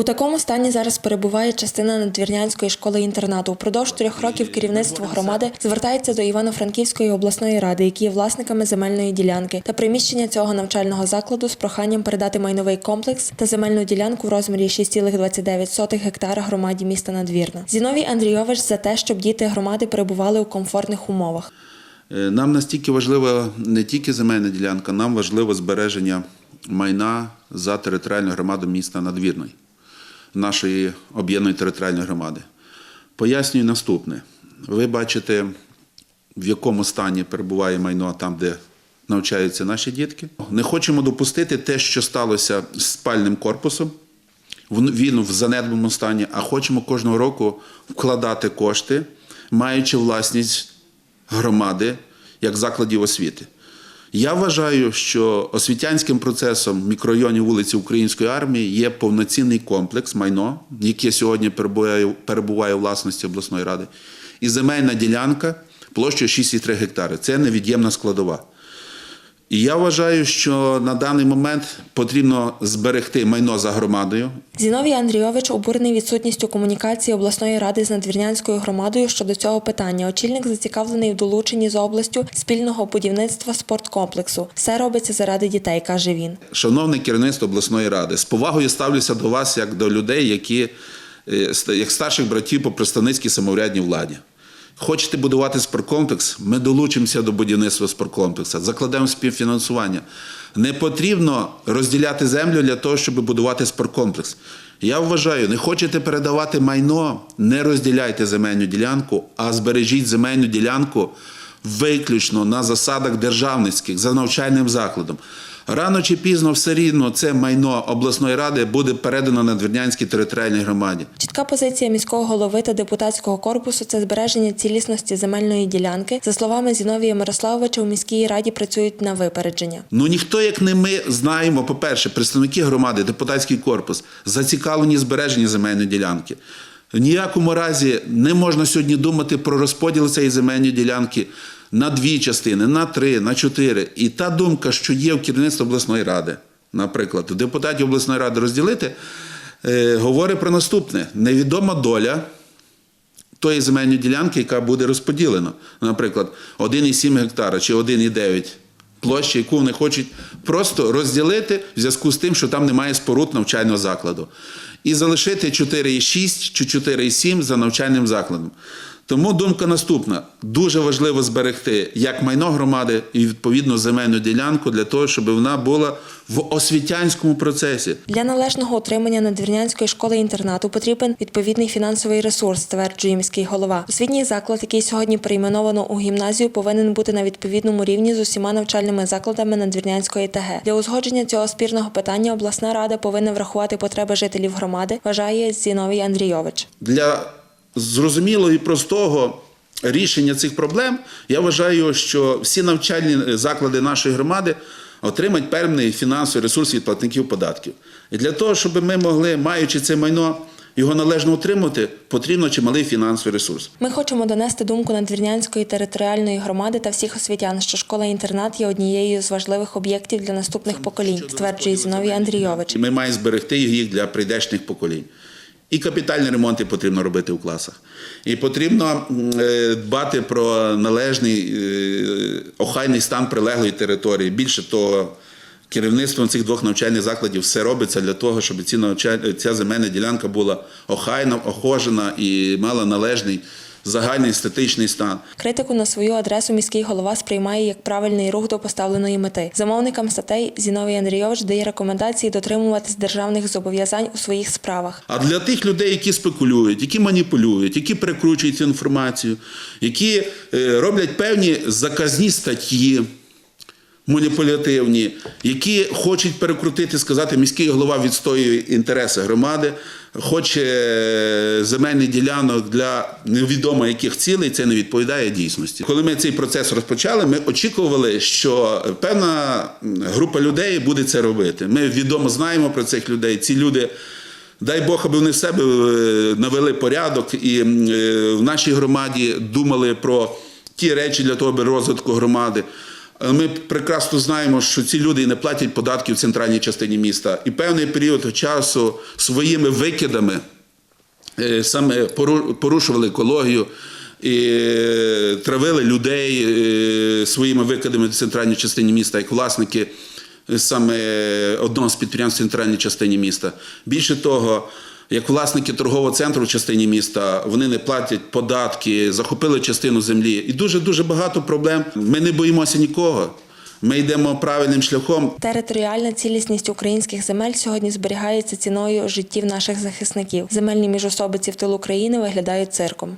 У такому стані зараз перебуває частина надвірнянської школи інтернату. Впродовж трьох років керівництво громади звертається до Івано-Франківської обласної ради, які є власниками земельної ділянки та приміщення цього навчального закладу з проханням передати майновий комплекс та земельну ділянку в розмірі 6,29 гектара громаді міста Надвірна. Зіновій Андрійович за те, щоб діти громади перебували у комфортних умовах. Е, Нам настільки важлива не тільки земельна ділянка, нам важливо збереження майна за територіальну громаду міста Надвірної, нашої об'єднаної територіальної громади. Пояснюю наступне. Ви бачите, в якому стані перебуває майно там, де навчаються наші дітки. Не хочемо допустити те, що сталося з спальним корпусом. Він в занедбаному стані, а хочемо кожного року вкладати кошти, маючи власність громади як закладів освіти. Я вважаю, що освітянським процесом мікрорайонів вулиці Української армії є повноцінний комплекс майно, яке сьогодні перебуває, перебуває у власності обласної ради, і земельна ділянка площею 6,3 гектари. Це невід'ємна складова. І я вважаю, що на даний момент потрібно зберегти майно за громадою, Зіновій Андрійович обурений відсутністю комунікації обласної ради з надвірнянською громадою щодо цього питання. Очільник зацікавлений в долученні з областю спільного будівництва спорткомплексу. Все робиться заради дітей, каже він. Шановне керівництво обласної ради, з повагою ставлюся до вас як до людей, які е, як старших братів по представницькій самоврядній владі. Хочете будувати спорткомплекс? Ми долучимося до будівництва спорткомплексу, закладемо співфінансування. Не потрібно розділяти землю для того, щоб будувати спорткомплекс. Я вважаю, не хочете передавати майно, не розділяйте земельну ділянку, а збережіть земельну ділянку виключно на засадах державницьких за навчальним закладом. Рано чи пізно все рівно це майно обласної ради буде передано Надвірнянській територіальній громаді. Чітка позиція міського голови та депутатського корпусу це збереження цілісності земельної ділянки. За словами Зіновія Мирославовича, у міській раді працюють на випередження. Ну ніхто, як не ми, знаємо, по-перше, представники громади, депутатський корпус, зацікавлені в збереженні земельної ділянки. В ніякому разі не можна сьогодні думати про розподіл цієї земельної ділянки на дві частини, на три, на чотири. І та думка, що є в керівництві обласної ради, наприклад, депутатів обласної ради розділити, е, говорить про наступне: невідома доля тої земельної ділянки, яка буде розподілена. Наприклад, 1,7 гектара чи 1,9 площі, яку вони хочуть просто розділити в зв'язку з тим, що там немає споруд навчального закладу. І залишити 4,6 чи 4,7 за навчальним закладом. Тому думка наступна: дуже важливо зберегти як майно громади і відповідно земельну ділянку для того, щоб вона була в освітянському процесі. Для належного утримання надвірнянської школи інтернату потрібен відповідний фінансовий ресурс, стверджує міський голова. Освітній заклад, який сьогодні перейменовано у гімназію, повинен бути на відповідному рівні з усіма навчальними закладами надвірнянської ТГ. Для узгодження цього спірного питання обласна рада повинна врахувати потреби жителів громади, вважає Зіновій Андрійович. для зрозумілого і простого рішення цих проблем, я вважаю, що всі навчальні заклади нашої громади отримають певний фінансовий ресурс від платників податків. І для того, щоб ми могли, маючи це майно, його належно утримувати, потрібно чималий фінансовий ресурс. Ми хочемо донести думку надвірнянської територіальної громади та всіх освітян, що школа-інтернат є однією з важливих об'єктів для наступних поколінь, стверджує Зіновій Андрійович. Ми маємо зберегти їх для прийдешних поколінь. І капітальні ремонти потрібно робити у класах. І потрібно е, дбати про належний е, охайний стан прилеглої території. Більше того, керівництвом цих двох навчальних закладів все робиться для того, щоб ці навчаль- ця земельна ділянка була охайна, охожена і мала належний загальний естетичний стан. Критику на свою адресу міський голова сприймає як правильний рух до поставленої мети. Замовникам статей Зіновій Андрійович дає рекомендації дотримуватись державних зобов'язань у своїх справах. А для тих людей, які спекулюють, які маніпулюють, які перекручують цю інформацію, які е, роблять певні заказні статті маніпулятивні, які хочуть перекрутити, сказати, міський голова відстоює інтереси громади, хоче е, земельний ділянок для невідомо яких цілей, це не відповідає дійсності. Коли ми цей процес розпочали, ми очікували, що певна група людей буде це робити. Ми відомо знаємо про цих людей. Ці люди. Дай Бог, аби вони в себе е, навели порядок і е, в нашій громаді думали про ті речі для того, аби розвитку громади. Ми прекрасно знаємо, що ці люди не платять податки в центральній частині міста, і певний період часу своїми викидами е, саме порушували екологію. І е, травили людей е, своїми викидами в центральній частині міста, як власники е, саме одного з підприємств в центральній частині міста. Більше того, як власники торгового центру в частині міста, вони не платять податки, захопили частину землі. І дуже дуже багато проблем. Ми не боїмося нікого. Ми йдемо правильним шляхом. Територіальна цілісність українських земель сьогодні зберігається ціною життів наших захисників. Земельні міжособиці в тилу країни виглядають цирком.